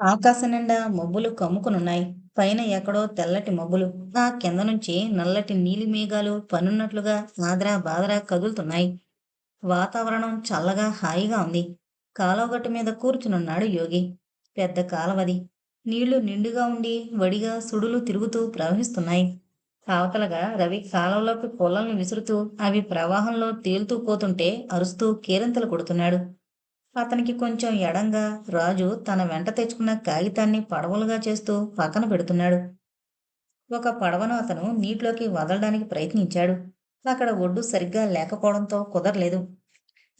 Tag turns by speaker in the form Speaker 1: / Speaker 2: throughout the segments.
Speaker 1: ఆకాశం నిండా మబ్బులు కమ్ముకునున్నాయి. పైన ఎక్కడో తెల్లటి మబ్బులు. ఆ కింద నుంచి నల్లటి నీలి మేఘాలు పనున్నట్లుగా ఆదరా బాదరా కదులుతున్నాయి. వాతావరణం చల్లగా హాయిగా ఉంది. కాలువగట్టు మీద కూర్చునున్నాడు యోగి. పెద్ద కాలవది. నీళ్ళు నిండుగా ఉండి వడిగా సుడులు తిరుగుతూ ప్రవహిస్తున్నాయి. అవతలగా రవి కాలంలోకి పొలాలను విసురుతూ అవి ప్రవాహంలో తేలుతూ పోతుంటే అరుస్తూ కేరింతలు కొడుతున్నాడు. అతనికి కొంచెం ఎడంగా రాజు తన వెంట తెచ్చుకున్న కాగితాన్ని పడవలుగా చేస్తూ పక్కన పెడుతున్నాడు. ఒక పడవను అతను నీటిలోకి వదలడానికి ప్రయత్నించాడు. అక్కడ ఒడ్డు సరిగ్గా లేకపోవడంతో కుదరలేదు.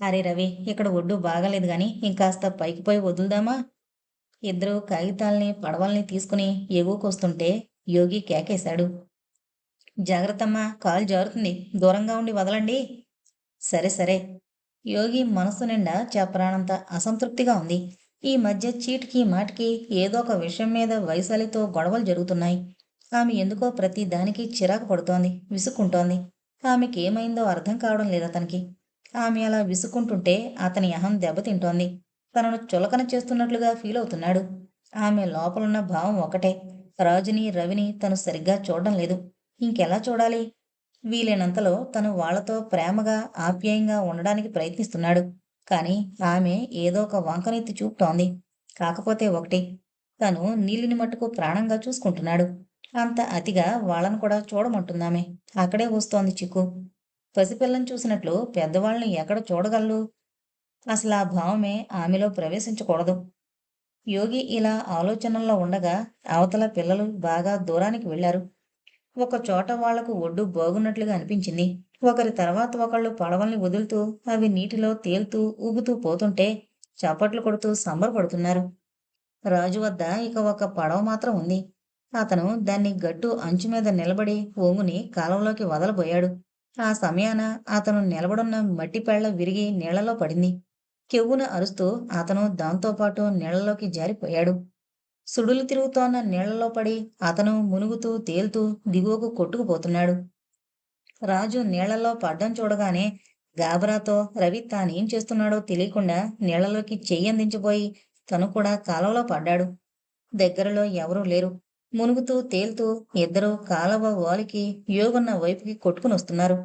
Speaker 1: అరే రవి ఇక్కడ ఒడ్డు బాగాలేదు గాని ఇంకాస్త పైకి పోయి వదులుదామా? ఇద్దరు కాగితాల్ని పడవల్ని తీసుకుని ఎగువకొస్తుంటే యోగి కేకేశాడు. జాగ్రత్తమ్మా కాలు జారుతుంది. దూరంగా ఉండి వదలండి. సరే సరే యోగి మనసు నిండా చెప్పరానంత అసంతృప్తిగా ఉంది. ఈ మధ్య చీటికి మాటికి ఏదో ఒక విషయం మీద వైశాలితో గొడవలు జరుగుతున్నాయి. ఆమె ఎందుకో ప్రతి దానికి చిరాకు పడుతోంది. విసుక్కుంటోంది. ఆమెకేమైందో అర్థం కావడం లేదు అతనికి ఆమె అలా విసుక్కుంటుంటే అతని అహం దెబ్బతింటోంది. తనను చులకన చేస్తున్నట్లుగా ఫీల్ అవుతున్నాడు ఆమె లోపలున్న భావం ఒకటే. రాజుని, రవిని తను సరిగ్గా చూడడం లేదు. ఇంకెలా చూడాలి? వీలైనంతలో తను వాళ్ళతో ప్రేమగా ఆప్యాయంగా ఉండడానికి ప్రయత్నిస్తున్నాడు. కానీ ఆమె ఏదో ఒక వంకనెత్తి చూపుతోంది. కాకపోతే ఒకటి తను నీలిని మట్టుకు ప్రాణంగా చూసుకుంటున్నాడు. అంత అతిగా వాళ్ళను కూడా చూడమంటుందామె. అక్కడే వస్తోంది చిక్కు. పసిపిల్లని చూసినట్లు పెద్దవాళ్ళని ఎక్కడ చూడగలరు? అసలా భావమే ఆమెలో ప్రవేశించకూడదు. యోగి ఇలా ఆలోచనల్లో ఉండగా అవతల పిల్లలు బాగా దూరానికి వెళ్ళారు. ఒకచోట వాళ్ళకు ఒడ్డు బాగున్నట్లుగా అనిపించింది. ఒకరి తర్వాత ఒకళ్ళు పడవల్ని వదులుతూ అవి నీటిలో తేలుతూ ఊగుతూ పోతుంటే చప్పట్లు కొడుతూ సంబరపడుతున్నారు. రాజు వద్ద ఇక ఒక పడవ మాత్రం ఉంది. అతను దాన్ని గట్టు అంచు మీద నిలబడి ఒంగుని కాలంలోకి వదలబోయాడు. ఆ సమయాన అతను నిలబడున్న మట్టి పెళ్ళ విరిగి నీళ్ళలో పడింది. కెవ్వున అరుస్తూ అతను దాంతోపాటు నీళ్ళలోకి జారిపోయాడు. సుడులు తిరుగుతోన్న నీళ్ళలో పడి అతను మునుగుతూ తేలుతూ దిగువకు కొట్టుకుపోతున్నాడు. రాజు నీళ్ళలో పడ్డం చూడగానే గాబరాతో రవి తానేం చేస్తున్నాడో తెలియకుండా నీళ్ళలోకి చెయ్యందించిపోయి తను కూడా కాలంలో పడ్డాడు. దగ్గరలో ఎవరూ లేరు. మునుగుతూ తేలుతూ ఇద్దరూ కాలవ వాలికి యోగున్న వైపుకి కొట్టుకుని వస్తున్నారు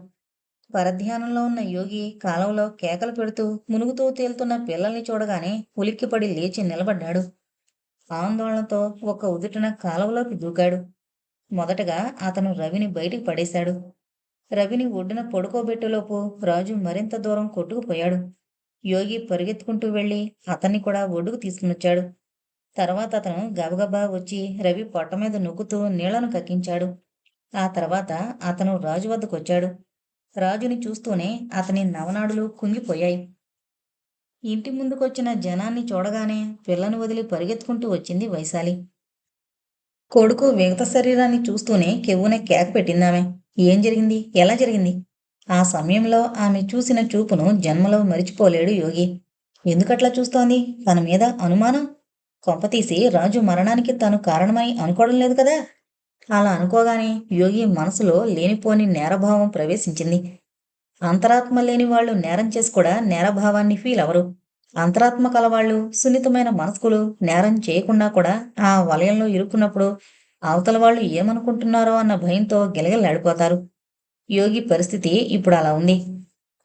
Speaker 1: పరధ్యానంలో ఉన్న యోగి కాలవలో కేకలు పెడుతూ మునుగుతూ తేలుతున్న పిల్లల్ని చూడగానే ఉలిక్కిపడి లేచి నిలబడ్డాడు. ఆందోళనతో ఒక ఉదుటన కాలవలోకి దూకాడు. మొదటగా అతను రవిని బయటికి పడేశాడు. రవిని ఒడ్డున పడుకోబెట్టేలోపు రాజు మరింత దూరం కొట్టుకుపోయాడు. యోగి పరిగెత్తుకుంటూ వెళ్ళి అతన్ని కూడా ఒడ్డుకు తీసుకునొచ్చాడు. తర్వాత అతను గబగబా వచ్చి రవి పొట్ట మీద నొక్కుతూ నీళ్ళను కక్కించాడు. ఆ తర్వాత అతను రాజు వద్దకొచ్చాడు. రాజుని చూస్తూనే అతని నవనాడులు కుంగిపోయాయి. ఇంటి ముందుకొచ్చిన జనాన్ని చూడగానే పిల్లను వదిలి పరిగెత్తుకుంటూ వచ్చింది వైశాలి. కొడుకు విగత శరీరాన్ని చూస్తూనే కెవ్వున కేక పెట్టిందామె. ఏం జరిగింది? ఎలా జరిగింది? ఆ సమయంలో ఆమె చూసిన చూపును జన్మలో మరిచిపోలేడు యోగి. ఎందుకట్లా చూస్తోంది? తన మీద అనుమానం? కొంపతీసి రాజు మరణానికి తను కారణమని అనుకోవడం లేదు కదా? అలా అనుకోగానే యోగి మనసులో లేనిపోని నేరభావం ప్రవేశించింది. అంతరాత్మ లేని వాళ్ళు నేరం చేసి కూడా నేరభావాన్ని ఫీల్ అవరు. అంతరాత్మ కలవాళ్ళు సున్నితమైన మనస్కులు నేరం చేయకుండా కూడా ఆ వలయంలో ఇరుక్కున్నప్పుడు అవతల వాళ్ళు ఏమనుకుంటున్నారో అన్న భయంతో గిలగిల్లాడిపోతారు. యోగి పరిస్థితి ఇప్పుడు అలా ఉంది.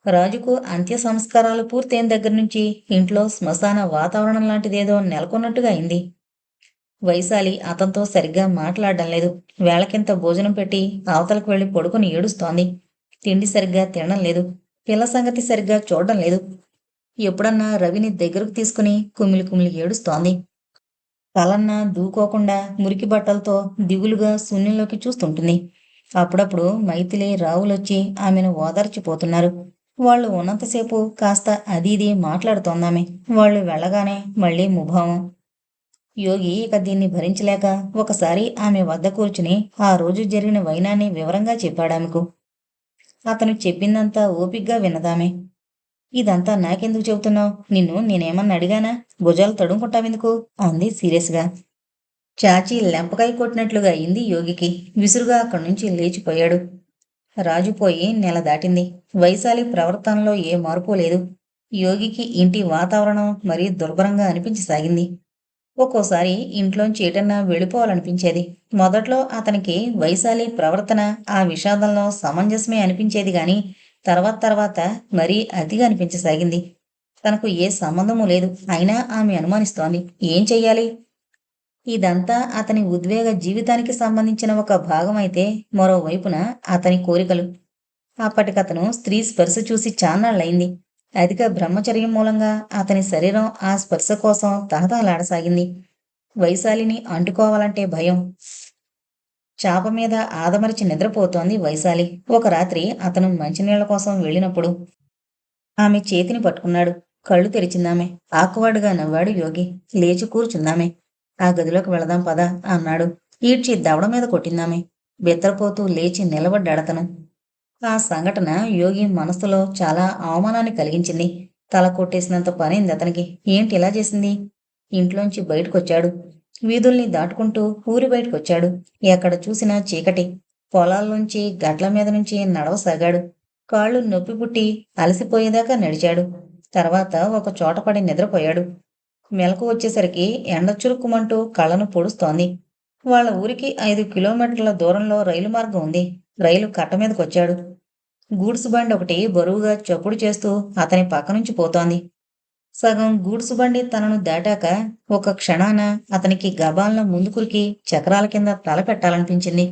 Speaker 1: రాజుకు అంత్య సంస్కారాలు పూర్తయిన దగ్గర నుంచి ఇంట్లో శ్మశాన వాతావరణం లాంటిదేదో నెలకొన్నట్టుగా అయింది. వైశాలి అతనితో సరిగ్గా మాట్లాడడం లేదు. వేళకింత భోజనం పెట్టి అవతలకు వెళ్ళి పడుకుని ఏడుస్తోంది. తిండి సరిగ్గా తినడం లేదు. పిల్ల సంగతి సరిగ్గా చూడడం లేదు. ఎప్పుడన్నా రవిని దగ్గరకు తీసుకుని కుమిలి కుమిలి ఏడుస్తోంది. తలన్నా దూకోకుండా మురికి బట్టలతో దిగులుగా శూన్యంలోకి చూస్తుంటుంది. అప్పుడప్పుడు మైథిలి రావులొచ్చి ఆమెను ఓదార్చిపోతున్నారు. వాళ్ళు ఉన్నంతసేపు కాస్త అదీదీ మాట్లాడుతోందామె. వాళ్ళు వెళ్ళగానే మళ్ళీ ముభావం. యోగి ఇక దీన్ని భరించలేక ఒకసారి ఆమె వద్ద కూర్చుని ఆ రోజు జరిగిన వైనాన్ని వివరంగా చెప్పాడామెకు. అతను చెప్పిందంతా ఓపిగ్గా వినదామే ఇదంతా నాకెందుకు చెబుతున్నావు? నిన్ను నేనేమన్నా అడిగానా? భుజాలు తడుముకుంటావెందుకు? అంది సీరియస్గా. చాచి లెంపకాయ కొట్టినట్లుగా అయింది యోగికి. విసురుగా అక్కడి నుంచి లేచిపోయాడు. రాజు పోయి నెల దాటింది. వైశాలి ప్రవర్తనలో ఏ మార్పు లేదు. యోగికి ఇంటి వాతావరణం మరీ దుర్భరంగా అనిపించసాగింది. ఒక్కోసారి ఇంట్లోంచి ఏటన్నా వెళ్ళిపోవాలనిపించేది. మొదట్లో అతనికి వైశాలి ప్రవర్తన ఆ విషాదంలో సమంజసమే అనిపించేది గాని తర్వాత తర్వాత మరీ అతిగా అనిపించసాగింది. తనకు ఏ సంబంధము లేదు. అయినా ఆమె అనుమానిస్తోంది. ఏం చెయ్యాలి? ఇదంతా అతని ఉద్వేగ జీవితానికి సంబంధించిన ఒక భాగమైతే మరోవైపున అతని కోరికలు. అప్పటికతను స్త్రీ స్పర్శ చూసి చాన్నాళ్ళయింది. అధిక బ్రహ్మచర్యం మూలంగా అతని శరీరం ఆ స్పర్శ కోసం తహతహలాడసాగింది. వైశాలిని అంటుకోవాలంటే భయం. చాప మీద ఆదమరిచి నిద్రపోతోంది వైశాలి. ఒక రాత్రి అతను మంచినీళ్ళ కోసం వెళ్ళినప్పుడు ఆమె చేతిని పట్టుకున్నాడు. కళ్ళు తెరిచిందామె. ఆకువాడుగా నవ్వాడు యోగి. లేచి కూర్చుందామె. ఆ గదిలోకి వెళదాం పదా అన్నాడు. ఈడ్చి దవడ మీద కొట్టిందామె. బెత్తరపోతూ లేచి నిలబడ్డాడతను ఆ సంఘటన యోగి మనసులో చాలా అవమానాన్ని కలిగించింది. తల కొట్టేసినంత పనైంది అతనికి. ఏంటి ఇలా చేసింది? ఇంట్లోంచి బయటకొచ్చాడు. వీధుల్ని దాటుకుంటూ ఊరి బయటకొచ్చాడు. ఎక్కడ చూసినా చీకటి. పొలాల్లోంచి గట్ల మీద నుంచి నడవసాగాడు. కాళ్ళు నొప్పి పుట్టి అలసిపోయేదాకా నడిచాడు. తర్వాత ఒక చోట పడి నిద్రపోయాడు. మెలకు వచ్చేసరికి ఎండ చురుక్కుమంటూ కళ్ళను పొడుస్తోంది. వాళ్ళ ఊరికి ఐదు కిలోమీటర్ల దూరంలో రైలు మార్గం ఉంది. రైలు కట్ట మీదకొచ్చాడు. గూడ్స్ బండి ఒకటి బరువుగా చప్పుడు చేస్తూ అతని పక్క నుంచి పోతోంది. సగం గూడ్స్ బండి తనను దాటాక ఒక క్షణాన అతనికి గబాలను ముందుకురికి చక్రాల కింద తల పెట్టాలనిపించింది.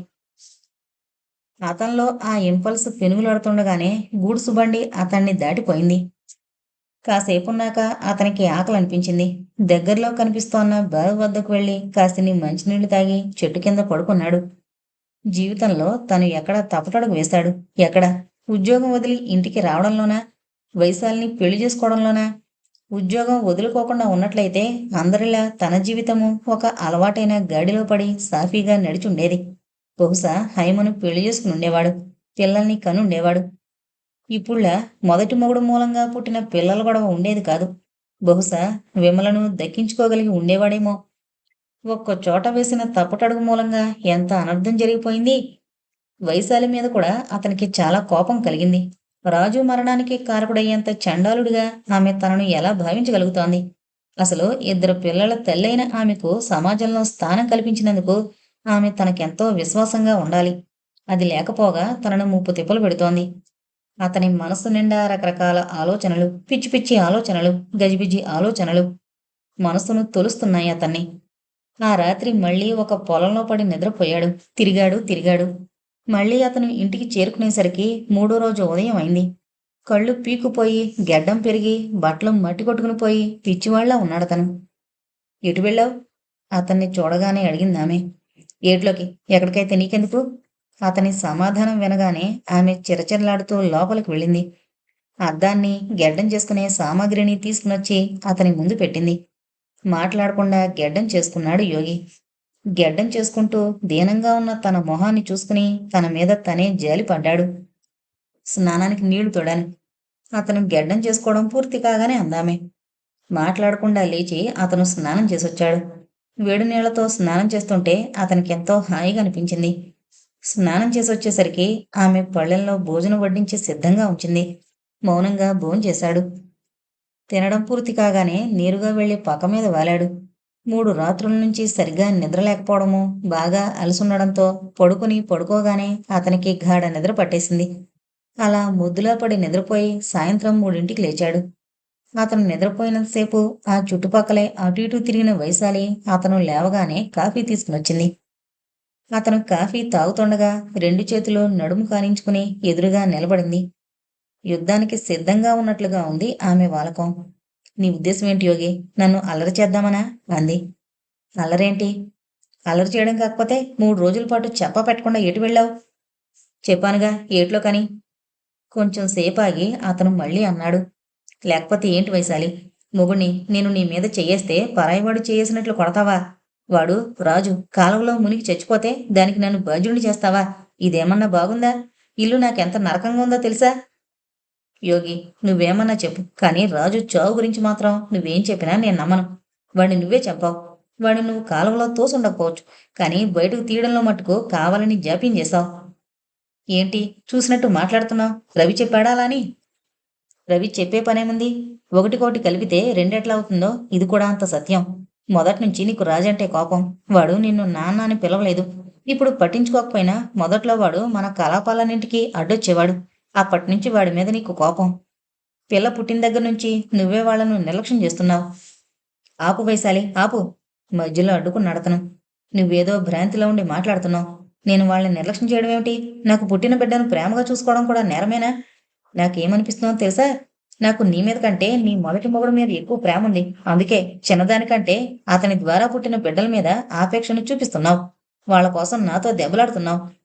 Speaker 1: అతనిలో ఆ ఇంపల్స్ పెనుగులాడుతుండగానే గూడ్స్ బండి అతన్ని దాటిపోయింది. కాసేపున్నాక అతనికి ఆకలి అనిపించింది దగ్గరలో కనిపిస్తోన్న బావి వద్దకు వెళ్ళి కాసిని మంచినీళ్ళు తాగి చెట్టు కింద పడుకున్నాడు. జీవితంలో తను ఎక్కడ తప్పటడుగు వేశాడు? ఎక్కడ? ఉద్యోగం వదిలి ఇంటికి రావడంలోనా? వైశాల్ని పెళ్ళి చేసుకోవడంలోనా? ఉద్యోగం వదులుకోకుండా ఉన్నట్లయితే అందరిలా తన జీవితము ఒక అలవాటైన గాడిలో పడి సాఫీగా నడిచుండేది. బహుశా హైమను పెళ్ళి చేసుకుని ఉండేవాడు. పిల్లల్ని కనుండేవాడు. ఇప్పుళ్ళ మొదటి మొగుడు మూలంగా పుట్టిన పిల్లలు గొడవ ఉండేది కాదు. బహుశా విమలను దక్కించుకోగలిగి ఉండేవాడేమో. ఒక్క చోట వేసిన తప్పటడుగు మూలంగా ఎంత అనర్థం జరిగిపోయింది? వైశాలి మీద కూడా అతనికి చాలా కోపం కలిగింది. రాజు మరణానికి కారకుడయ్యేంత చండాలుడిగా ఆమె తనను ఎలా భావించగలుగుతోంది? అసలు ఇద్దరు పిల్లల తల్లైన ఆమెకు సమాజంలో స్థానం కల్పించినందుకు ఆమె తనకెంతో విశ్వాసంగా ఉండాలి. అది లేకపోగా తనను ముప్పు తిప్పలు పెడుతోంది. అతని మనసు నిండా రకరకాల ఆలోచనలు పిచ్చి పిచ్చి ఆలోచనలు గజిబిజి ఆలోచనలు మనసును తొలుస్తున్నాయి అతన్ని. ఆ రాత్రి మళ్ళీ ఒక పొలంలో పడి నిద్రపోయాడు. తిరిగాడు తిరిగాడు. మళ్ళీ అతను ఇంటికి చేరుకునేసరికి మూడో రోజు ఉదయం అయింది. కళ్ళు పీకుపోయి గెడ్డం పెరిగి బట్టలు మట్టి కొట్టుకుని పోయి పిచ్చివాళ్ళా ఉన్నాడతను ఎటు వెళ్ళావు? అతన్ని చూడగానే అడిగింది ఆమె. ఏట్లోకి ఎక్కడికైతే నీకెందుకు? అతని సమాధానం వినగానే ఆమె చిరచిరలాడుతూ లోపలికి వెళ్ళింది. అద్దాన్ని గెడ్డం చేసుకునే సామాగ్రిని తీసుకునొచ్చి అతని ముందు పెట్టింది. మాట్లాడకుండా గెడ్డం చేసుకున్నాడు యోగి. గెడ్డం చేసుకుంటూ దీనంగా ఉన్న తన మొహాన్ని చూసుకుని తన మీద తనే జాలి పడ్డాడు. స్నానానికి నీళ్ళు తోడాను. అతను గెడ్డం చేసుకోవడం పూర్తి కాగానే అందామే. మాట్లాడకుండా లేచి అతను స్నానం చేసొచ్చాడు. వేడి నీళ్ళతో స్నానం చేస్తుంటే అతనికి ఎంతో హాయిగా అనిపించింది. స్నానం చేసి వచ్చేసరికి ఆమె పళ్ళెంలో భోజనం వడ్డించి సిద్ధంగా ఉంచింది. మౌనంగా భోజనం చేశాడు తినడం పూర్తి కాగానే నేరుగా వెళ్ళి పక్క మీద వాలాడు. మూడు రాత్రుల నుంచి సరిగ్గా నిద్ర లేకపోవడము బాగా అలసుండడంతో పడుకుని పడుకోగానే అతనికి గాఢ నిద్ర పట్టేసింది. అలా ముద్దులా పడి నిద్రపోయి సాయంత్రం మూడింటికి లేచాడు. అతను నిద్రపోయినంతసేపు ఆ చుట్టుపక్కలే అటు ఇటు తిరిగిన వైశాలి అతను లేవగానే కాఫీ తీసుకునొచ్చింది అతను కాఫీ తాగుతుండగా రెండు చేతులు నడుము కానించుకుని ఎదురుగా నిలబడింది. యుద్ధానికి సిద్ధంగా ఉన్నట్లుగా ఉంది ఆమె వాలకం. నీ ఉద్దేశం ఏంటి యోగి? నన్ను అల్లరి చేద్దామనా? అంది. అల్లరేంటి? అల్లరి చేయడం కాకపోతే మూడు రోజుల పాటు చెప్ప పెట్టకుండా ఎటు వెళ్ళావు? చెప్పానుగా ఏట్లో కాని. కొంచెం సేపాగి అతను మళ్ళీ అన్నాడు. లేకపోతే ఏంటి వైశాలి? మొగుణ్ణి నేను నీ మీద చేయేస్తే పరాయివాడు చేసినట్లు కొడతావా? వాడు రాజు కాలువలో మునిగి చచ్చిపోతే దానికి నన్ను బాధ్యుడిని చేస్తావా? ఇదేమన్నా బాగుందా? ఇల్లు నాకెంత నరకంగా ఉందో తెలుసా? యోగి నువ్వేమన్నా చెప్పు. కానీ రాజు చావు గురించి మాత్రం నువ్వేం చెప్పినా నేను నమ్మను. వాడిని నువ్వే చెప్పావు వాడిని నువ్వు కాలువలో తోసుండకపోవచ్చు. కానీ బయటకు తీయడంలో మట్టుకు కావాలని జాప్యం చేశావు. ఏంటి? చూసినట్టు మాట్లాడుతున్నావు? రవి చెప్పాడా అని? రవి చెప్పే పనేముంది? ఒకటికొకటి కలిపితే రెండెట్లా అవుతుందో? ఇది కూడా అంత సత్యం. మొదటి నుంచి నీకు రాజంటే కోపం. వాడు నిన్ను నాన్న అని పిలవలేదు. ఇప్పుడు పట్టించుకోకపోయినా మొదట్లో వాడు మన కలాపాలన్నింటికీ అడ్డొచ్చేవాడు. అప్పటి నుంచి వాడి మీద నీకు కోపం. పిల్ల పుట్టిన దగ్గర నుంచి నువ్వే వాళ్ళను నిర్లక్ష్యం చేస్తున్నావు. ఆపు వైశాలి ఆపు. మధ్యలో అడ్డుకుని నడతను. నువ్వేదో భ్రాంతిలో ఉండి మాట్లాడుతున్నావు. నేను వాళ్ళని నిర్లక్ష్యం చేయడం ఏమిటి? నాకు పుట్టిన బిడ్డను ప్రేమగా చూసుకోవడం కూడా నేరమేనా? నాకేమనిపిస్తుందో తెలుసా? నాకు నీ మీద కంటే నీ మొదటి మొగుడు మీద ఎక్కువ ప్రేమ ఉంది. అందుకే చిన్నదానికంటే అతని ద్వారా పుట్టిన బిడ్డల మీద ఆపేక్షను చూపిస్తున్నావు. వాళ్ళ కోసం నాతో దెబ్బలాడుతున్నావు.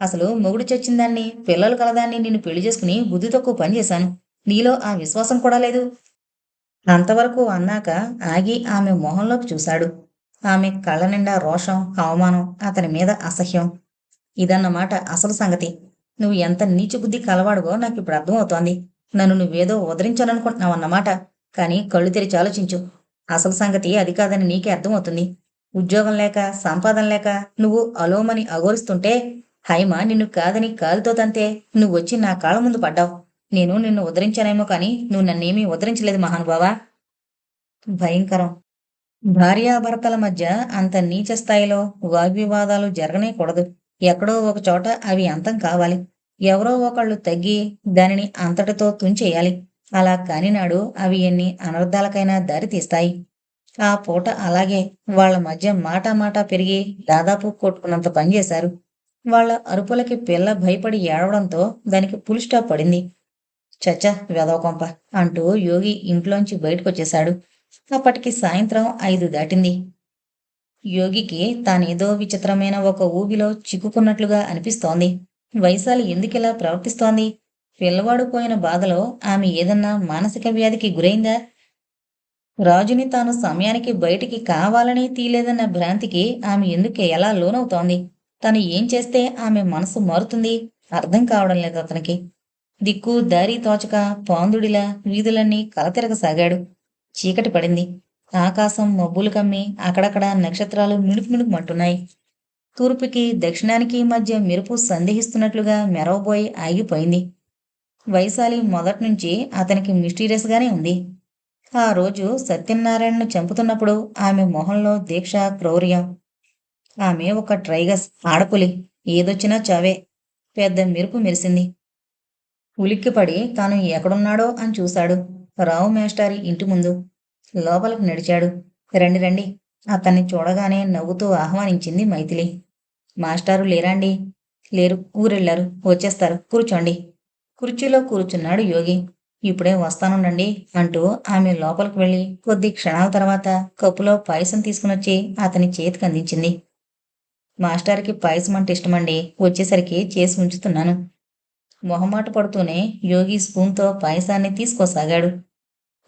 Speaker 1: అసలు మొగుడు చచ్చిన దాన్ని పిల్లలు కలదాన్ని నిన్ను పెళ్ళి చేసుకుని బుద్ధి తక్కువ పని చేశాను. నీలో ఆ విశ్వాసం కూడా లేదు. అంతవరకు అన్నాక ఆగి ఆమె మొహంలోకి చూశాడు. ఆమె కళ్ళ నిండా రోషం అవమానం అతని మీద అసహ్యం. ఇదన్నమాట అసలు సంగతి. నువ్వు ఎంత నీచు బుద్ధి కలవాడుగో నాకు ఇప్పుడు అర్థమవుతోంది. నన్ను నువ్వేదో ఉదరించాలనుకుంటున్నావన్నమాట కానీ కళ్ళు తెరిచి ఆలోచించు. అసలు సంగతి అది కాదని నీకే అర్థమవుతుంది. ఉద్యోగం లేక సంపాదన లేక నువ్వు అలోమని అగోరిస్తుంటే హైమ నిన్ను కాదని కాలుతో తంతే. నువ్వు వచ్చి నా కాళ్ళ ముందు పడ్డావు. నేను నిన్ను ఉద్ధరించానేమో కానీ నువ్వు నన్నేమీ ఉద్ధరించలేదు మహానుభావా. భయంకరం. భార్యాభర్తల మధ్య అంత నీచ స్థాయిలో వాగ్వివాదాలు జరగనేకూడదు ఎక్కడో ఒక చోట అవి అంతం కావాలి. ఎవరో ఒకళ్ళు తగ్గి దానిని అంతటితో తుంచేయాలి. అలా కానినాడు అవి ఎన్ని అనర్థాలకైనా దారి తీస్తాయి. ఆ పూట అలాగే వాళ్ళ మధ్య మాటా మాటా పెరిగి దాదాపు కొట్టుకున్నంత పనిచేశారు వాళ్ళ అరుపులకి పిల్ల భయపడి ఏడవడంతో దానికి పులి స్టాప్ పడింది. చచ్చ వెదవకొంప అంటూ యోగి ఇంట్లోంచి బయటకొచ్చేశాడు. అప్పటికి సాయంత్రం ఐదు దాటింది. యోగికి తానేదో విచిత్రమైన ఒక ఊబిలో చిక్కుకున్నట్లుగా అనిపిస్తోంది. వైశాలి ఎందుకిలా ప్రవర్తిస్తోంది? పిల్లవాడు పోయిన బాధలో ఆమె ఏదన్నా మానసిక వ్యాధికి గురైందా? రాజుని తాను సమయానికి బయటికి కావాలని తీలేదన్న భ్రాంతికి ఆమె ఎందుకు ఎలా లోనవుతోంది? తను ఏం చేస్తే ఆమె మనసు మారుతుంది అర్థం కావడం లేదు అతనికి. దిక్కు దారి తోచక పాందుడిలా వీధులన్నీ కలతిరగసాగాడు. చీకటి పడింది. ఆకాశం మబ్బులు కమ్మి అక్కడక్కడ నక్షత్రాలు మిణుకు మిణుకుమంటున్నాయి తూర్పుకి దక్షిణానికి మధ్య మెరుపు సందేహిస్తున్నట్లుగా మెరవబోయి ఆగిపోయింది. వైశాలి మొదటి నుంచి అతనికి మిస్టీరియస్గానే ఉంది. ఆ రోజు సత్యనారాయణను చంపుతున్నప్పుడు ఆమె మొహంలో దీక్ష క్రౌర్యం. ఆమె ఒక ట్రైగస్ ఆడపులి. ఏదొచ్చినా చావే. పెద్ద మెరుపు మెరిసింది. ఉలిక్కిపడి తాను ఎక్కడున్నాడో అని చూశాడు. రావు మేస్టారి ఇంటి ముందు. లోపలికి నడిచాడు. రండి రండి. అతన్ని చూడగానే నవ్వుతూ ఆహ్వానించింది మైథిలి. మాస్టారు లేరాండి? లేరు. ఊరెళ్ళారు. వచ్చేస్తారు. కూర్చోండి. కుర్చీలో కూర్చున్నాడు యోగి. ఇప్పుడే వస్తానుండండి అంటూ ఆమె లోపలికి వెళ్ళి కొద్ది క్షణాల తర్వాత కప్పులో పాయసం తీసుకునొచ్చి అతని చేతికి అందించింది. మాస్టర్కి పాయసం అంటే ఇష్టమండి. వచ్చేసరికి చేసి ఉంచుతున్నాను. మొహమాట పడుతూనే యోగి స్పూన్తో పాయసాన్ని తీసుకోసాగాడు.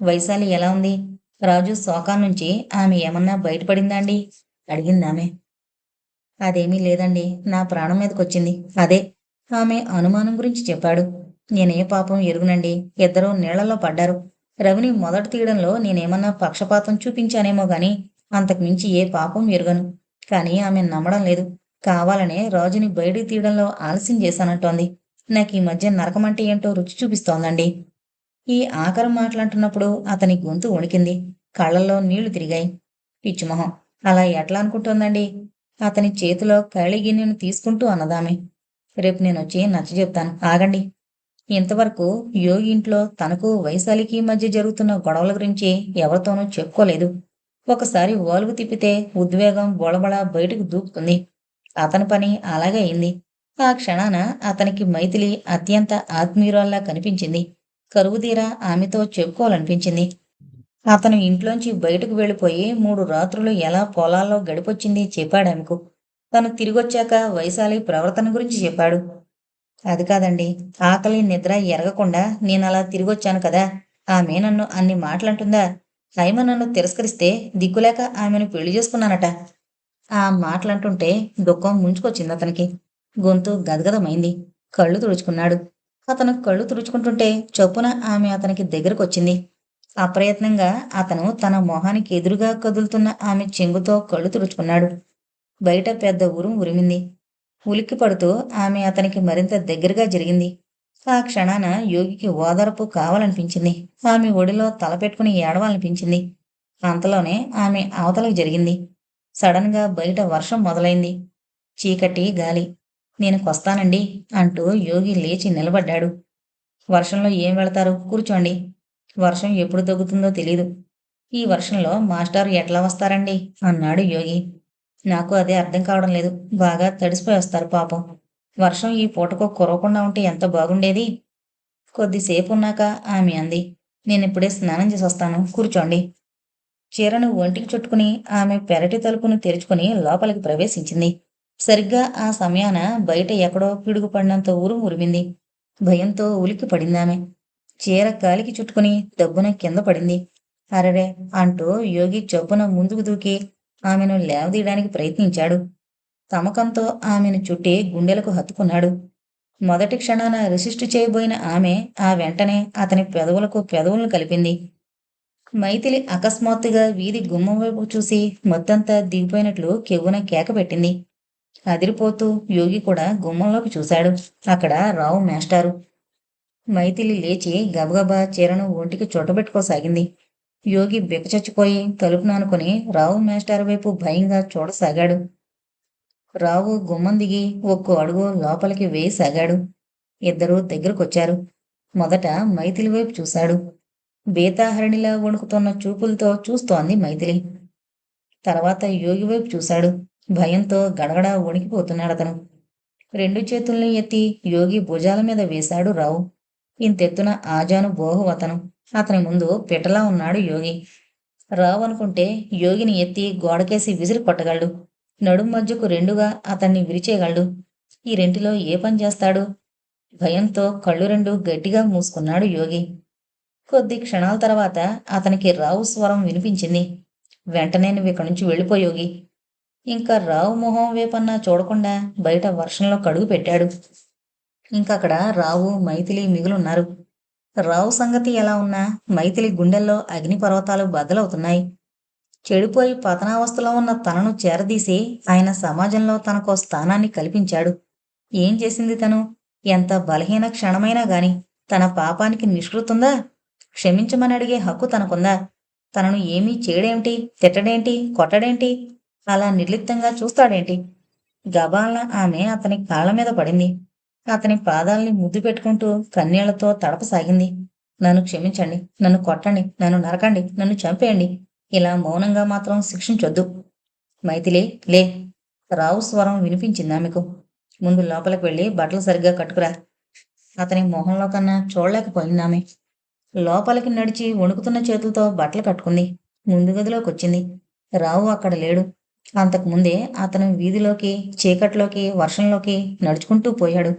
Speaker 1: వైశాలి ఎలా ఉంది? రాజు శోకా నుంచి ఆమె ఏమన్నా బయటపడిందా అండి? అడిగిందామె అదేమీ లేదండి. నా ప్రాణం మీదకొచ్చింది. అదే. ఆమె అనుమానం గురించి చెప్పాడు. నేనే పాపం ఎరుగునండి. ఇద్దరూ నీళ్ళలో పడ్డారు. రవిని మొదట తీయడంలో నేనేమన్నా పక్షపాతం చూపించానేమో గాని అంతకుమించి ఏ పాపం ఎరుగను. కానీ ఆమె నమ్మడం లేదు. కావాలనే రాజుని బయటికి తీయడంలో ఆలస్యం చేశానంటోంది. నాకు ఈ మధ్య నరకమంటే ఏంటో రుచి చూపిస్తోందండి. ఈ ఆఖరి మాటలంటున్నప్పుడు అతని గొంతు వణికింది. కళ్ళల్లో నీళ్ళు తిరిగాయి. పిచ్చిమొహం అలా ఎట్లా అనుకుంటోందండి? అతని చేతిలో కళి గిన్నెను తీసుకుంటూ అన్నదామె. రేపు నేను వచ్చి నచ్చ చెప్తాను. ఆగండి. ఇంతవరకు యోగి ఇంట్లో తనకు వైశాలికి మధ్య జరుగుతున్న గొడవల గురించి ఎవరితోనూ చెప్పుకోలేదు. ఒకసారి ఓలుగు తిప్పితే ఉద్వేగం బొళబళ బయటకు దూకుతుంది. అతని పని అలాగే అయింది. ఆ క్షణాన అతనికి మైథిలి అత్యంత ఆత్మీయురాల్లా కనిపించింది. కరువుదీరా ఆమెతో చెప్పుకోవాలనిపించింది. అతను ఇంట్లోంచి బయటకు వెళ్ళిపోయి మూడు రాత్రులు ఎలా పొలాల్లో గడిపొచ్చింది చెప్పాడామెకు తను తిరిగొచ్చాక వైశాలి ప్రవర్తన గురించి చెప్పాడు. అది కాదండి ఆకలి నిద్ర ఎరగకుండా నేను అలా తిరిగొచ్చాను కదా. ఆమె నన్ను అన్ని మాటలంటుందా? హైమ నన్ను తిరస్కరిస్తే దిక్కులేక ఆమెను పెళ్ళి చేసుకున్నానట. ఆ మాటలంటుంటే దుఃఖం ముంచుకొచ్చింది అతనికి. గొంతు గదగదమైంది. కళ్ళు తుడుచుకున్నాడు. అతను కళ్ళు తుడుచుకుంటుంటే చొప్పున ఆమె అతనికి దగ్గరకొచ్చింది. అప్రయత్నంగా అతను తన మొహానికి ఎదురుగా కదులుతున్న ఆమె చెంగుతో కళ్ళు తుడుచుకున్నాడు. బయట పెద్ద ఉరుము ఉరిమింది. ఉలిక్కి పడుతూ ఆమె అతనికి మరింత దగ్గరగా జరిగింది. ఆ క్షణాన యోగికి ఓదార్పు కావాలనిపించింది. ఆమె ఒడిలో తల పెట్టుకుని ఏడవాలనిపించింది. అంతలోనే ఆమె అవతలకు జరిగింది. సడన్గా బయట వర్షం మొదలైంది. చీకటి గాలి. నేను కొస్తానండి అంటూ యోగి లేచి నిలబడ్డాడు. వర్షంలో ఏం వెళతారు? కూర్చోండి. వర్షం ఎప్పుడు తగ్గుతుందో తెలీదు. ఈ వర్షంలో మాస్టారు ఎట్లా వస్తారండి? అన్నాడు యోగి. నాకు అదే అర్థం కావడం లేదు. బాగా తడిసిపోయి వస్తారు పాపం. వర్షం ఈ పూటకు కురవకుండా ఉంటే ఎంత బాగుండేది? కొద్దిసేపు ఉన్నాక ఆమె అంది నేను ఇప్పుడే స్నానం చేసి వస్తాను కూర్చోండి. చీరను ఒంటికి చుట్టుకుని ఆమె పెరటి తలుపును తెరుచుకుని లోపలికి ప్రవేశించింది. సరిగ్గా ఆ సమయాన బయట ఎక్కడో పిడుగు పడినంత ఊరు ఉరిమింది. భయంతో ఉలికి పడిందామె చీర కాలికి చుట్టుకుని దబ్బున కింద పడింది. అరరే! అంటూ యోగి చొప్పున ముందుకు దూకి ఆమెను లేవదీయడానికి ప్రయత్నించాడు. తమకంతో ఆమెను చుట్టి గుండెలకు హత్తుకున్నాడు. మొదటి క్షణాన రిసిస్ట్ చేయబోయిన ఆమె ఆ వెంటనే అతని పెదవులకు పెదవులను కలిపింది. మైథిలి అకస్మాత్తుగా వీధి గుమ్మం వైపు చూసి మొత్తంతా దిగిపోయినట్లు కెవ్వున కేక పెట్టింది. అదిరిపోతూ యోగి కూడా గుమ్మంలోకి చూశాడు. అక్కడ రావు మేస్టారు. మైథిలి లేచి గబగబా చీరను ఒంటికి చుట్టబెట్టుకోసాగింది. యోగి బిక్కచచ్చిపోయి తలుపును అనుకుని రావు మేస్టారు వైపు భయంగా చూడసాగాడు. రావు గుమ్మం దిగి ఒక్కో అడుగు లోపలికి వేయసాగాడు ఇద్దరూ దగ్గరకొచ్చారు. మొదట మైథిలి వైపు చూశాడు. బేతాహరణిలా వణుకుతున్న చూపులతో చూస్తోంది మైథిలి. తర్వాత యోగి వైపు చూశాడు. భయంతో గడగడా వణికిపోతున్నాడు అతను. రెండు చేతుల్ని ఎత్తి యోగి భుజాల మీద వేశాడు రావు. ఇంతెత్తున ఆజాను బోహు అతను. అతని ముందు పిటలా ఉన్నాడు యోగి. రావు అనుకుంటే యోగిని ఎత్తి గోడకేసి విసిరి కొట్టగలడు. నడుం మధ్యకు రెండుగా అతన్ని విరిచేయగలడు. ఈ రెంటిలో ఏ పని చేస్తాడు? భయంతో కళ్ళు రెండు గట్టిగా మూసుకున్నాడు యోగి. కొద్ది క్షణాల తర్వాత అతనికి రావు స్వరం వినిపించింది. వెంటనే నువ్వు ఇక్కడి నుంచి వెళ్ళిపో యోగి. ఇంకా రావు మొహం వేపన్నా చూడకుండా బయట వర్షంలో కడుగు పెట్టాడు. ఇంకక్కడ రావు మైథిలి మిగులున్నారు. రావు సంగతి ఎలా ఉన్నా మైథిలి గుండెల్లో అగ్నిపర్వతాలు బద్దలవుతున్నాయి. చెడిపోయి పతనావస్థలో ఉన్న తనను చేరదీసి ఆయన సమాజంలో తనకో స్థానాన్ని కల్పించాడు. ఏం చేసింది తను? ఎంత బలహీన క్షణమైనా గాని తన పాపానికి నిష్కృతుందా? క్షమించమని అడిగే హక్కు తనకుందా? తనను ఏమీ చేయడేంటి? తిట్టడేంటి? కొట్టడేంటి? అలా నిర్లిప్తంగా చూస్తాడేంటి? గబాల్న ఆమె అతని కాళ్ళ మీద పడింది. అతని పాదాల్ని ముద్దు పెట్టుకుంటూ కన్నీళ్ళతో తడపసాగింది. నన్ను క్షమించండి. నన్ను కొట్టండి. నన్ను నరకండి. నన్ను చంపేయండి. ఇలా మౌనంగా మాత్రం శిక్షించొద్దు. మైథిలి లే. రావు స్వరం వినిపించింది ఆమెకు ముందు లోపలికి వెళ్ళి బట్టలు సరిగ్గా కట్టుకురా. అతని మొహంలో కన్నా చూడలేకపోయింది ఆమె. లోపలికి నడిచి వణుకుతున్న చేతులతో బట్టలు కట్టుకుంది. ముందు గదిలోకి వచ్చింది రావు అక్కడ లేడు. అంతకు ముందే అతను వీధిలోకి చీకట్లోకి వర్షంలోకి నడుచుకుంటూ పోయాడు.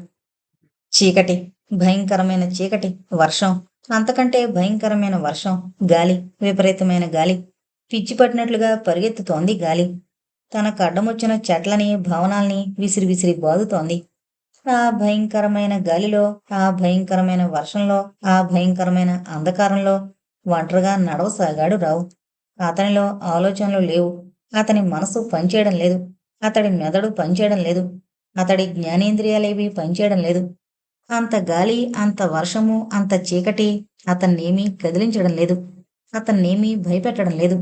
Speaker 1: చీకటి భయంకరమైన చీకటి వర్షం. అంతకంటే భయంకరమైన వర్షం గాలి విపరీతమైన గాలి. పిచ్చి పట్టినట్లుగా పరిగెత్తుతోంది గాలి. తన కడ్డమొచ్చిన చెట్లని భవనాల్ని విసిరి విసిరి బాదుతోంది. ఆ భయంకరమైన గాలిలో ఆ భయంకరమైన వర్షంలో ఆ భయంకరమైన అంధకారంలో ఒంటరిగా నడవసాగాడు రావు. అతనిలో ఆలోచనలు లేవు. అతని మనసు పనిచేయడం లేదు. అతడి మెదడు పనిచేయడం లేదు. అతడి జ్ఞానేంద్రియాలేవి పనిచేయడం లేదు. అంత గాలి అంత వర్షము అంత చీకటి అతన్నేమీ కదిలించడం లేదు. అతన్నేమీ భయపెట్టడం లేదు.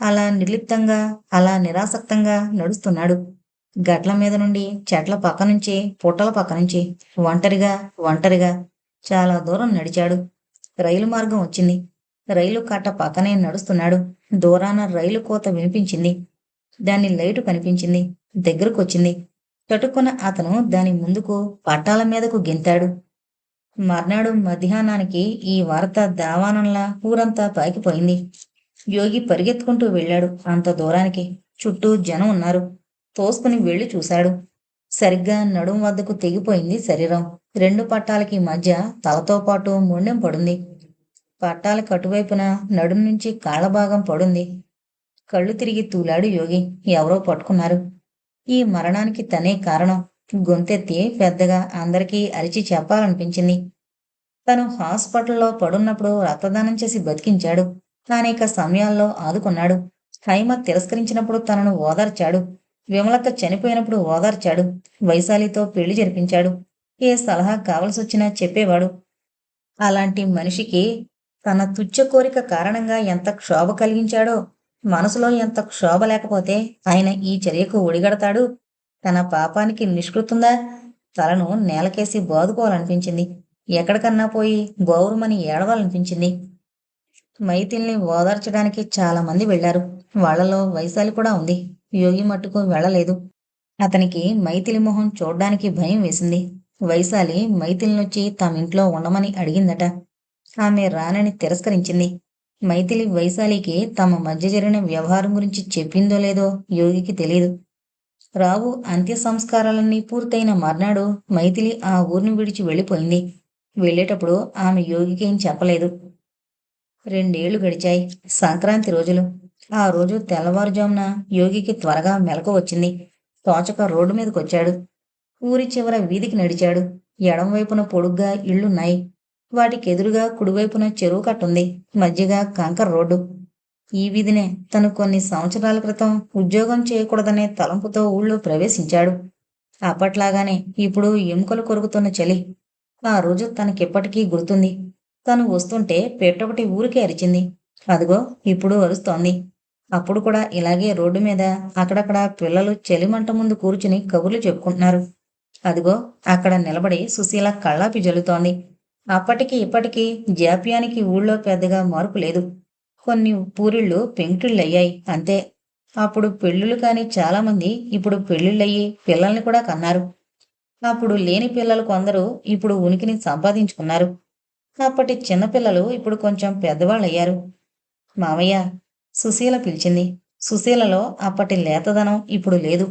Speaker 1: అలా నిర్లిప్తంగా అలా నిరాసక్తంగా నడుస్తున్నాడు. గట్ల మీద నుండి చెట్ల పక్క నుంచి పుట్టల పక్క నుంచి ఒంటరిగా ఒంటరిగా చాలా దూరం నడిచాడు. రైలు మార్గం వచ్చింది. రైలు కట్ట పక్కనే నడుస్తున్నాడు. దూరాన రైలు కోత వినిపించింది. దాని లైటు కనిపించింది. దగ్గరకొచ్చింది. తటుక్కున అతను దాని ముందుకు పట్టాల మీదకు గెంతాడు. మర్నాడు మధ్యాహ్నానికి ఈ వార్త దావానంలా ఊరంతా పాకిపోయింది యోగి పరిగెత్తుకుంటూ వెళ్ళాడు. అంత దూరానికి చుట్టూ జనం ఉన్నారు. తోసుకుని వెళ్ళి చూశాడు. సరిగ్గా నడుం వద్దకు తెగిపోయింది శరీరం. రెండు పట్టాలకి మధ్య తలతో పాటు మొండెం పడుంది. పట్టాల కటువైపున నడుం నుంచి కాళ్ళ భాగం పడుంది. కళ్ళు తిరిగి తూలాడు యోగి. ఎవరో పట్టుకున్నారు. ఈ మరణానికి తనే కారణం. గొంతెత్తి పెద్దగా అందరికీ అరిచి చెప్పాలనిపించింది. తను హాస్పిటల్లో పడున్నప్పుడు రక్తదానం చేసి బతికించాడు. అనేక సమయాల్లో ఆదుకున్నాడు. హైమ తిరస్కరించినప్పుడు తనను ఓదార్చాడు. విమలత చనిపోయినప్పుడు ఓదార్చాడు. వైశాలితో పెళ్ళి జరిపించాడు. ఏ సలహా కావలసొచ్చినా చెప్పేవాడు. అలాంటి మనిషికి తన తుచ్చ కోరిక కారణంగా ఎంత క్షోభ కలిగించాడో మనసులో ఎంత క్షోభ లేకపోతే ఆయన ఈ చర్యకు ఒడిగడతాడు? తన పాపానికి నిష్కృతుందా? తలను నేలకేసి బాదుకోవాలనిపించింది. ఎక్కడికన్నా పోయి గౌరమని ఏడవాలనిపించింది. మైథిల్ని ఓదార్చడానికి చాలా మంది వెళ్ళారు వాళ్ళలో వైశాలి కూడా ఉంది. యోగి మట్టుకు వెళ్ళలేదు. అతనికి మైథిలి మొహం చూడ్డానికి భయం వేసింది. వైశాలి మైథిలినొచ్చి తమింట్లో ఉండమని అడిగిందట. ఆమె రానని తిరస్కరించింది. మైథిలి వైశాలికి తమ మధ్య జరిగిన వ్యవహారం గురించి చెప్పిందో లేదో యోగికి తెలియదు రావు అంత్య సంస్కారాలన్నీ పూర్తయిన మర్నాడు మైథిలి ఆ ఊరిని విడిచి వెళ్ళిపోయింది. వెళ్ళేటప్పుడు ఆమె యోగికి ఏం చెప్పలేదు. రెండేళ్ళు గడిచాయి. సంక్రాంతి రోజులు. ఆ రోజు తెల్లవారుజామున యోగికి త్వరగా మెలకు వచ్చింది. తోచక రోడ్డు మీదకొచ్చాడు. ఊరి చివర వీధికి నడిచాడు. ఎడంవైపున పొడుగ్గా ఇళ్ళున్నాయి వాటికి ఎదురుగా కుడివైపున చెరువు కట్టుంది. మధ్యగా కంకర్ రోడ్డు. ఈ వీధినే తను కొన్ని సంవత్సరాల క్రితం ఉద్యోగం చేయకూడదనే తలంపుతో ఊళ్ళో ప్రవేశించాడు. అప్పట్లాగానే ఇప్పుడు ఎముకలు కొరుకుతున్న చలి. ఆ రోజు తనకిప్పటికీ గుర్తుంది. తను వస్తుంటే పెట్టొకటి ఊరికే అరిచింది. అదిగో ఇప్పుడు అరుస్తోంది. అప్పుడు కూడా ఇలాగే రోడ్డు మీద అక్కడక్కడ పిల్లలు చలిమంట ముందు కూర్చుని కబుర్లు చెప్పుకుంటున్నారు. అదిగో అక్కడ నిలబడి సుశీల కళ్ళాపి జల్లుతోంది. అప్పటికి ఇప్పటికీ జాప్యానికి ఊళ్ళో పెద్దగా మార్పు లేదు. కొన్ని పూరిళ్ళు పెంకుటిళ్ళయ్యాయి అంతే. అప్పుడు పెళ్ళిళ్ళు కానీ చాలామంది ఇప్పుడు పెళ్ళిళ్ళయ్యి పిల్లల్ని కూడా కన్నారు. అప్పుడు లేని పిల్లలు కొందరు ఇప్పుడు ఉనికిని సంపాదించుకున్నారు. అప్పటి చిన్నపిల్లలు ఇప్పుడు కొంచెం పెద్దవాళ్ళు అయ్యారు మావయ్య సుశీల పిలిచింది. సుశీలలో అప్పటి లేతదనం ఇప్పుడు లేదు.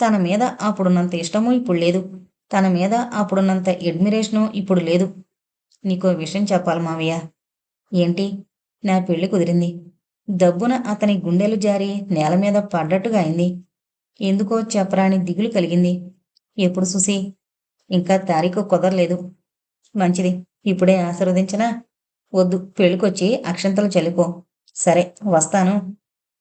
Speaker 1: తన మీద అప్పుడున్నంత ఇష్టము ఇప్పుడు లేదు. తన మీద అప్పుడున్నంత అడ్మిరేషను ఇప్పుడు లేదు. నీకో విషయం చెప్పాలి మావయ్య ఏంటి? నా పెళ్ళి కుదిరింది. దబ్బున అతని గుండెలు జారి నేల మీద పడ్డట్టుగా అయింది. ఎందుకో చెప్పరాని దిగులు కలిగింది. ఎప్పుడు చూసి ఇంకా తారీఖు కుదరలేదు. మంచిది. ఇప్పుడే ఆశీర్వదించనా? వద్దు పెళ్ళికొచ్చి అక్షంతలు చల్లిపో. సరే వస్తాను.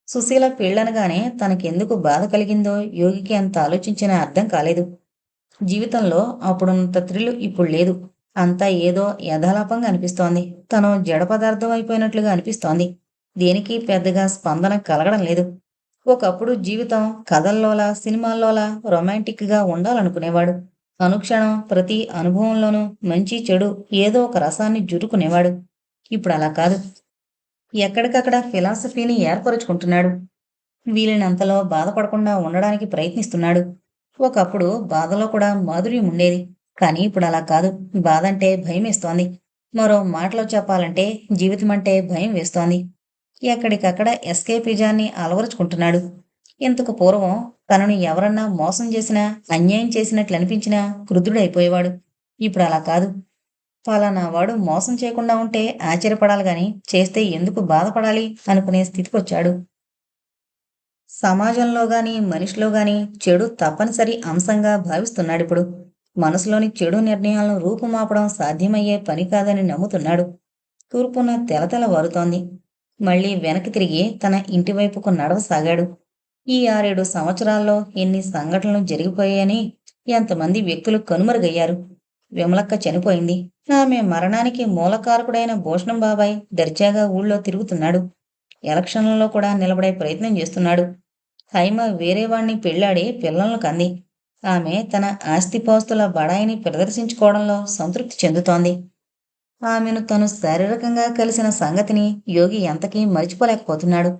Speaker 1: సుశీల పెళ్ళనగానే తనకెందుకు బాధ కలిగిందో యోగికి అంత ఆలోచించినా అర్థం కాలేదు. జీవితంలో అప్పుడున్నంత థ్రిల్ ఇప్పుడు లేదు. అంతా ఏదో యథాలాపంగా అనిపిస్తోంది. తను జడ పదార్థం అయిపోయినట్లుగా అనిపిస్తోంది. దేనికి పెద్దగా స్పందన కలగడం లేదు. ఒకప్పుడు జీవితం కథల్లోలా సినిమాల్లోలా రొమాంటిక్గా ఉండాలనుకునేవాడు. అనుక్షణం ప్రతి అనుభవంలోనూ మంచి చెడు ఏదో ఒక రసాన్ని జురుకునేవాడు. ఇప్పుడు అలా కాదు. ఎక్కడికక్కడ ఫిలాసఫీని ఏర్పరుచుకుంటున్నాడు. వీలైనంతలో బాధపడకుండా ఉండడానికి ప్రయత్నిస్తున్నాడు. ఒకప్పుడు బాధలో కూడా మాధుర్యం ఉండేది. కానీ ఇప్పుడు అలా కాదు. బాధ అంటే భయం వేస్తోంది. మరో మాటలో చెప్పాలంటే జీవితం అంటే భయం వేస్తోంది. ఎక్కడికక్కడ ఎస్కేపిజాన్ని అలవరుచుకుంటున్నాడు. ఇంతకు పూర్వం తనను ఎవరన్నా మోసం చేసినా అన్యాయం చేసినట్లు అనిపించినా క్రుద్ధుడైపోయేవాడు ఇప్పుడు అలా కాదు. పలానా వాడు మోసం చేయకుండా ఉంటే ఆశ్చర్యపడాలి గాని చేస్తే ఎందుకు బాధపడాలి అనుకునే స్థితికొచ్చాడు సమాజంలో గాని మనిషిలో గాని చెడు తప్పనిసరి అంశంగా భావిస్తున్నాడిప్పుడు మనసులోని చెడు నిర్ణయాలను రూపుమాపడం సాధ్యమయ్యే పని కాదని నమ్ముతున్నాడు. తూర్పున తెలతెల వారుతోంది మళ్ళీ వెనక్కి తిరిగి తన ఇంటివైపుకు నడవసాగాడు. ఈ ఆరేడు సంవత్సరాల్లో ఎన్ని సంఘటనలు జరిగిపోయాయని ఎంతమంది వ్యక్తులు కనుమరుగయ్యారు. విమలక్క చనిపోయింది. ఆమె మరణానికి మూలకారకుడైన భూషణం బాబాయ్ దర్జాగా ఊళ్ళో తిరుగుతున్నాడు. ఎలక్షన్లలో కూడా నిలబడే ప్రయత్నం చేస్తున్నాడు. హైమ వేరే వాణ్ణి పెళ్ళాడి పిల్లలను కంది. ఆమె తన ఆస్తిపాస్తుల బడాయిని ప్రదర్శించుకోవడంలో సంతృప్తి చెందుతోంది. ఆమెను తను శారీరకంగా కలిసిన సంగతిని యోగి ఎంతకీ మరిచిపోలేకపోతున్నాడు.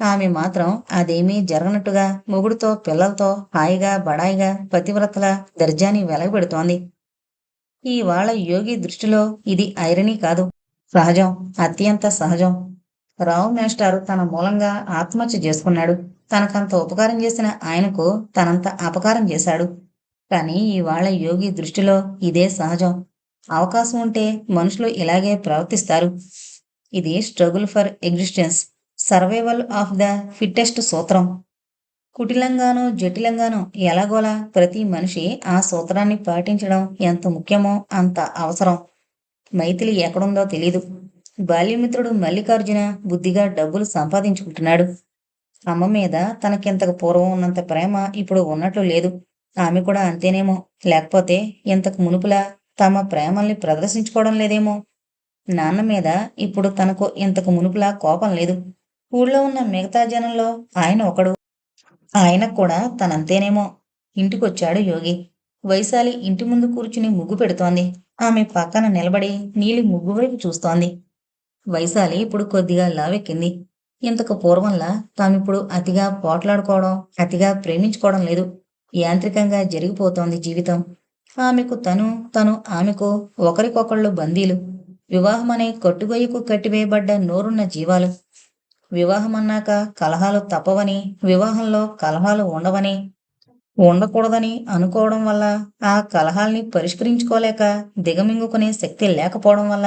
Speaker 1: ఆమె మాత్రం అదేమీ జరగనట్టుగా మొగుడుతో పిల్లలతో హాయిగా బడాయిగా పతివ్రతల దర్జాని వెలగబెడుతోంది. ఇవాళ యోగి దృష్టిలో ఇది ఐరనీ కాదు. సహజం అత్యంత సహజం. రావు మేస్టారు తన మూలంగా ఆత్మహత్య చేసుకున్నాడు. తనకంత ఉపకారం చేసిన ఆయనకు తనంత అపకారం చేశాడు. కానీ ఇవాళ యోగి దృష్టిలో ఇదే సహజం. అవకాశం ఉంటే మనుషులు ఇలాగే ప్రవర్తిస్తారు. ఇది struggle for existence. Survival of the fittest సూత్రం. కుటిలంగానో జటిలంగానో ఎలాగోలా ప్రతి మనిషి ఆ సూత్రాన్ని పాటించడం ఎంత ముఖ్యమో అంత అవసరం. మైథిలి ఎక్కడుందో తెలీదు. బాల్యమిత్రుడు మల్లికార్జున బుద్ధిగా డబ్బులు సంపాదించుకుంటున్నాడు. అమ్మ మీద తనకింతకు పూర్వం ఉన్నంత ప్రేమ ఇప్పుడు ఉన్నట్లు లేదు. ఆమె కూడా అంతేనేమో. లేకపోతే ఇంతకు మునుపులా తమ ప్రేమల్ని ప్రదర్శించుకోవడం లేదేమో? నాన్న మీద ఇప్పుడు తనకు ఇంతకు మునుపులా కోపం లేదు. ఊళ్ళో ఉన్న మిగతా జనంలో ఆయన ఒకడు. ఆయనకు కూడా తనంతేనేమో. ఇంటికొచ్చాడు యోగి. వైశాలి ఇంటి ముందు కూర్చుని ముగ్గు పెడుతోంది. ఆమె పక్కన నిలబడి నీలి ముగ్గు వైపు చూస్తోంది. వైశాలి ఇప్పుడు కొద్దిగా లావెక్కింది. ఇంతకు పూర్వంలా తామిప్పుడు అతిగా పోట్లాడుకోవడం అతిగా ప్రేమించుకోవడం లేదు. యాంత్రికంగా జరిగిపోతోంది జీవితం. ఆమెకు తను తను ఆమెకు ఒకరికొకళ్ళు బందీలు. వివాహమనే కట్టుగొయ్యకు కట్టివేయబడ్డ నోరున్న జీవాలు. వివాహం అన్నాక కలహాలు తప్పవని వివాహంలో కలహాలు ఉండవని ఉండకూడదని అనుకోవడం వల్ల ఆ కలహాల్ని పరిష్కరించుకోలేక దిగమింగుకునే శక్తి లేకపోవడం వల్ల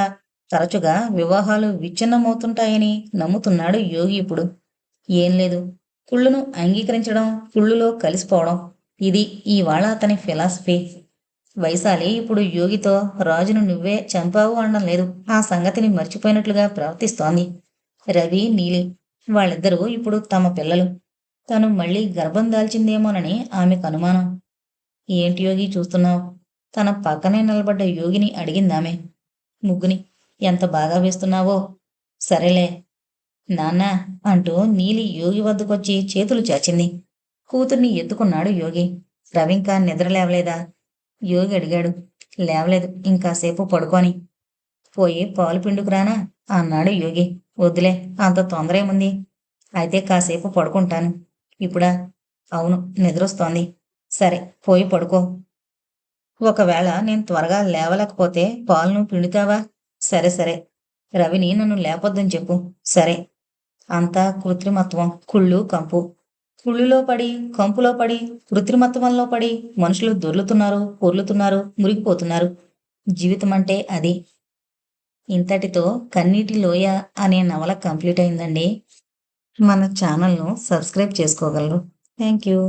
Speaker 1: తరచుగా వివాహాలు విచ్ఛిన్నమవుతుంటాయని నమ్ముతున్నాడు యోగి ఇప్పుడు. ఏం లేదు. కుళ్ళును అంగీకరించడం కుళ్ళులో కలిసిపోవడం ఇది ఇవాళ అతని ఫిలాసఫీ. వైశాలి ఇప్పుడు యోగితో రాజును నువ్వే చంపావు అనడం లేదు. ఆ సంగతిని మర్చిపోయినట్లుగా ప్రవర్తిస్తోంది. రవి నీలి వాళ్ళిద్దరూ ఇప్పుడు తమ పిల్లలు. తను మళ్ళీ గర్భం దాల్చిందేమోనని ఆమెకు అనుమానం. ఏంటి యోగి చూస్తున్నావు? తన పక్కనే నిలబడ్డ యోగిని అడిగిందామె ముగ్గుని ఎంత బాగా వేస్తున్నావో? సరేలే. నాన్న అంటూ నీలి యోగి వద్దకొచ్చి చేతులు చాచింది. కూతుర్ని ఎత్తుకున్నాడు యోగి. రవింకా నిద్ర లేవలేదా? యోగి అడిగాడు. లేవలేదు ఇంకాసేపు పడుకొని. పోయి పాలు పిండుకురానా? అన్నాడు యోగి. వద్దులే అంత తొందర ఏముంది అయితే కాసేపు పడుకుంటాను. ఇప్పుడా? అవును నిద్రొస్తోంది. సరే పోయి పడుకో. ఒకవేళ నేను త్వరగా లేవలేకపోతే పాలను పిండుతావా? సరే సరే. రవిని నన్ను లేపొద్దని చెప్పు. సరే. అంతా కృత్రిమత్వం కుళ్ళు కంపు. కుళ్ళులో పడి కంపులో పడి కృత్రిమత్వంలో పడి మనుషులు దొర్లుతున్నారు పొర్లుతున్నారు మురిగిపోతున్నారు. జీవితం అంటే అది. ఇంతటితో కన్నీటి లోయ అనే నవల కంప్లీట్ అయిందండి. మన ఛానల్ను సబ్స్క్రైబ్ చేసుకోగలరు. Thank you.